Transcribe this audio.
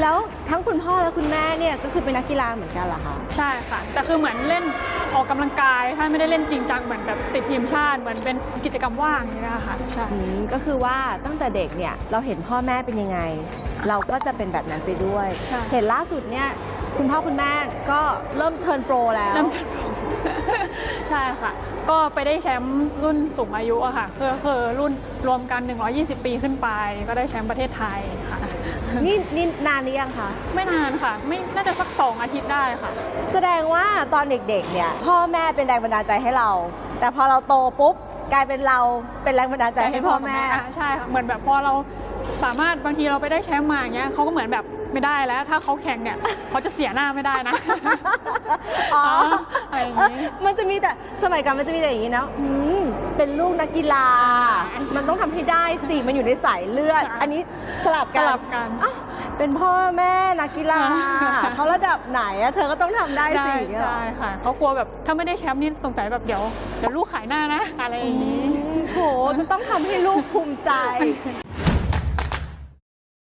แล้วทั้งคุณพ่อและคุณแม่เนี่ยก็คือเป็นนักกีฬาเหมือนกันเหรอคะ ใช่ค่ะ แต่คือเหมือนเล่นออกกำลังกายถ้าไม่ได้เล่นจริงจังเหมือนแบบติดทีมชาติเหมือนเป็นกิจกรรมว่างอย่างนี้นะคะใช่อืมก็คือว่าตั้งแต่เด็กเนี่ยเราเห็นพ่อแม่เป็นยังไง เราก็จะเป็นแบบนั้นไปด้วยใช่เห็นล่าสุดเนี่ยคุณพ่อคุณแม่ก็เริ่มเทิร์นโปรแล้วเริ่มจากใช่ค่ะ ก็ไปได้แชมป์รุ่นสูงอายุอะค่ะคือคือรุ่นรวมกัน 120 ปีขึ้นไป ก็ได้แชมป์ประเทศไทยค่ะ นี่นี่นานหรือยังคะ ไม่นานค่ะ ไม่น่าจะสักสองอาทิตย์ได้ค่ะ แสดงว่าตอนเด็กๆ เนี่ย พ่อแม่เป็นแรงบันดาลใจให้เรา แต่พอเราโตปุ๊บกลายเป็นเราเป็นแรงบันดาลใจให้พ่อแม่ะใช่ค่ะเหมือนแบบพอเราสามารถบางทีเราไปได้แชมป์มาอย่างเงี้ยเขาก็เหมือนแบบไม่ได้แล้ว ถ้าเขาแข่งเนี่ยเขาจะเสียหน้าไม่ได้นะ อ๋ออะไรอย่างนี้มันจะมีแต่สมัยก่อนมันจะมีแต่อย่างนี้นะอืมเป็นลูกนักกีฬาใช่มันต้องทำให้ได้สิมันอยู่ในสายเลือดใช่อันนี้สลับสกันลับกัน อ้าวเป็นพ่อแม่นักกีฬาอ่าเขาระดับไหนอะเธอก็ต้องทำได้ได้สิอย่างเงี้ยเหรอ ใช่ค่ะ เขากลัวแบบถ้าไม่ได้แชมป์นี่สงสัยแบบเดี๋ยวเดี๋ยวลูกขายหน้านะ อะไรอย่างนี้อืมโถจะต้องทำให้ลูกภูมิใจ